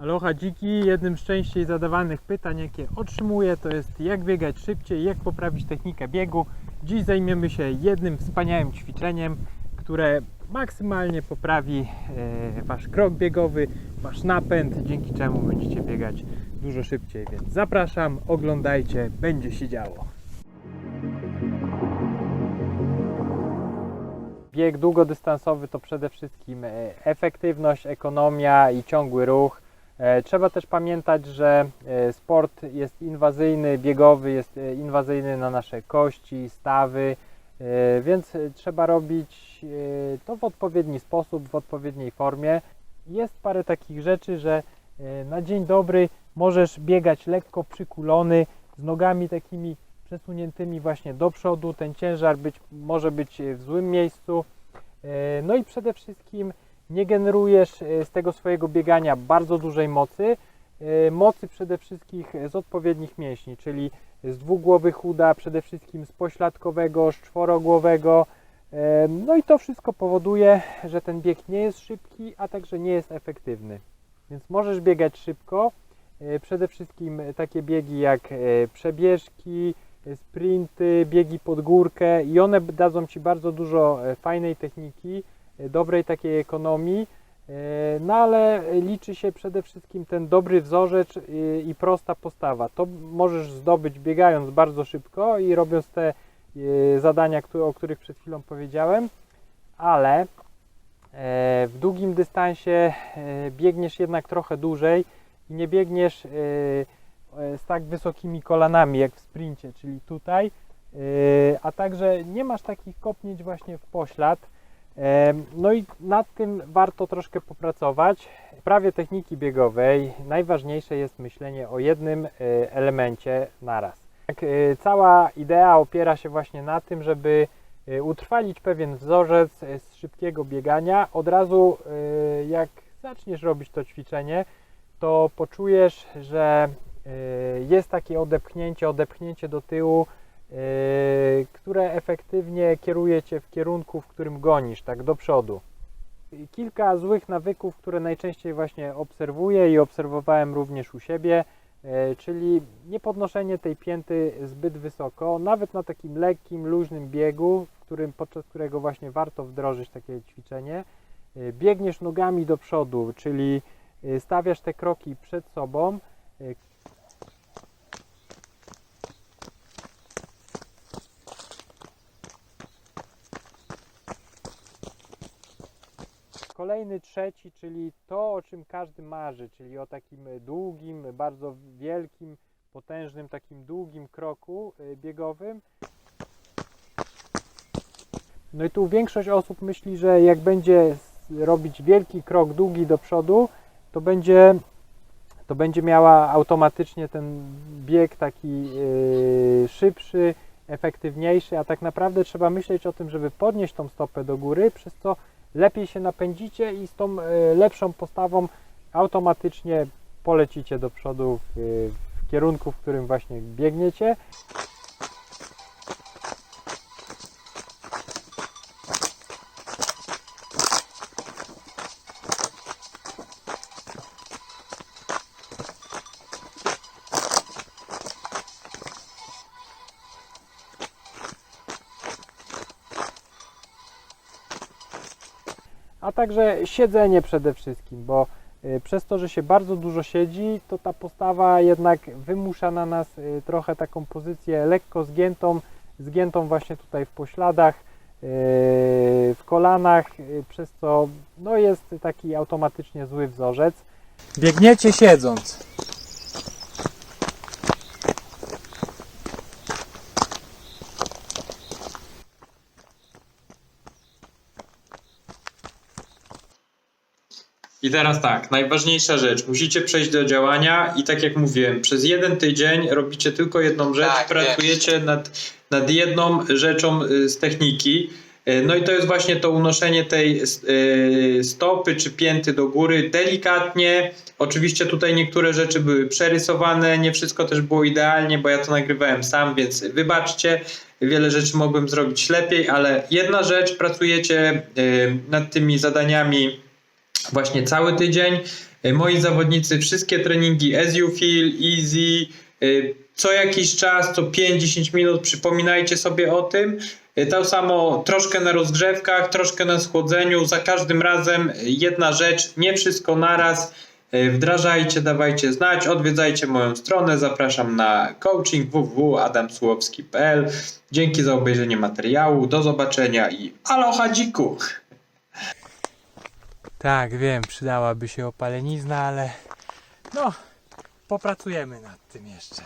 Aloha dziki, jednym z częściej zadawanych pytań, jakie otrzymuję, to jest jak biegać szybciej, jak poprawić technikę biegu. Dziś zajmiemy się jednym wspaniałym ćwiczeniem, które maksymalnie poprawi e, Wasz krok biegowy, Wasz napęd, dzięki czemu będziecie biegać dużo szybciej. Więc zapraszam, oglądajcie, będzie się działo. Bieg długodystansowy to przede wszystkim e, efektywność, ekonomia i ciągły ruch. E, Trzeba też pamiętać, że e, sport jest inwazyjny, biegowy jest e, inwazyjny na nasze kości, stawy, więc trzeba robić to w odpowiedni sposób, w odpowiedniej formie. Jest parę takich rzeczy, że na dzień dobry możesz biegać lekko przykulony, z nogami takimi przesuniętymi właśnie do przodu. Ten ciężar być, może być w złym miejscu. No i przede wszystkim nie generujesz e, z tego swojego biegania bardzo dużej mocy. E, Mocy przede wszystkim z odpowiednich mięśni, czyli z dwugłowych uda, przede wszystkim z pośladkowego, z czworogłowego. E, No i to wszystko powoduje, że ten bieg nie jest szybki, a także nie jest efektywny. Więc możesz biegać szybko. Przede wszystkim takie biegi jak przebieżki, sprinty, biegi pod górkę i one dadzą Ci bardzo dużo fajnej techniki, dobrej takiej ekonomii, e, no ale liczy się przede wszystkim ten dobry wzorzec e, i prosta postawa. To możesz zdobyć biegając bardzo szybko i robiąc te e, zadania, o których przed chwilą powiedziałem, ale e, w długim dystansie e, biegniesz jednak trochę dłużej i nie biegniesz z tak wysokimi kolanami jak w sprincie, czyli tutaj, a także nie masz takich kopnięć właśnie w poślad. No i nad tym warto troszkę popracować. W prawie techniki biegowej najważniejsze jest myślenie o jednym e, elemencie naraz. Tak, e, Cała idea opiera się właśnie na tym, żeby e, utrwalić pewien wzorzec z szybkiego biegania. Od razu jak zaczniesz robić to ćwiczenie, to poczujesz, że jest takie odepchnięcie, odepchnięcie do tyłu, które efektywnie kieruje cię w kierunku, w którym gonisz, tak do przodu. Kilka złych nawyków, które najczęściej właśnie obserwuję i obserwowałem również u siebie, e, czyli niepodnoszenie tej pięty zbyt wysoko, nawet na takim lekkim, luźnym biegu, w którym, podczas którego właśnie warto wdrożyć takie ćwiczenie. E, Biegniesz nogami do przodu, czyli e, stawiasz te kroki przed sobą. Kolejny trzeci, czyli to, o czym każdy marzy, czyli o takim długim, bardzo wielkim, potężnym, takim długim kroku y, biegowym. No i tu większość osób myśli, że jak będzie robić wielki krok długi do przodu, to będzie, to będzie miała automatycznie ten bieg taki y, szybszy, efektywniejszy, a tak naprawdę trzeba myśleć o tym, żeby podnieść tą stopę do góry, przez co lepiej się napędzicie i z tą e, lepszą postawą automatycznie polecicie do przodu w, w kierunku, w którym właśnie biegniecie. A także siedzenie przede wszystkim, bo y, przez to, że się bardzo dużo siedzi, to ta postawa jednak wymusza na nas y, trochę taką pozycję lekko zgiętą, zgiętą właśnie tutaj w pośladach, y, w kolanach, przez co no jest taki automatycznie zły wzorzec. Biegniecie siedząc. I teraz tak, najważniejsza rzecz, musicie przejść do działania i tak jak mówiłem, przez jeden tydzień robicie tylko jedną rzecz, Tak, pracujecie nad, nad jedną rzeczą y, z techniki. Y, No i to jest właśnie to unoszenie tej y, stopy czy pięty do góry delikatnie. Oczywiście tutaj niektóre rzeczy były przerysowane, nie wszystko też było idealnie, bo ja to nagrywałem sam, więc wybaczcie. Wiele rzeczy mogłem zrobić lepiej, ale jedna rzecz, pracujecie nad tymi zadaniami właśnie cały tydzień. E, Moi zawodnicy wszystkie treningi as you feel, easy, e, co jakiś czas, co 5-10 minut przypominajcie sobie o tym. E, To samo troszkę na rozgrzewkach, troszkę na schłodzeniu, za każdym razem jedna rzecz, nie wszystko naraz. Wdrażajcie, dawajcie znać, odwiedzajcie moją stronę, zapraszam na coaching www.adamsłowski.pl. Dzięki za obejrzenie materiału, do zobaczenia i aloha dziku! Tak, wiem, przydałaby się opalenizna, ale no, popracujemy nad tym jeszcze.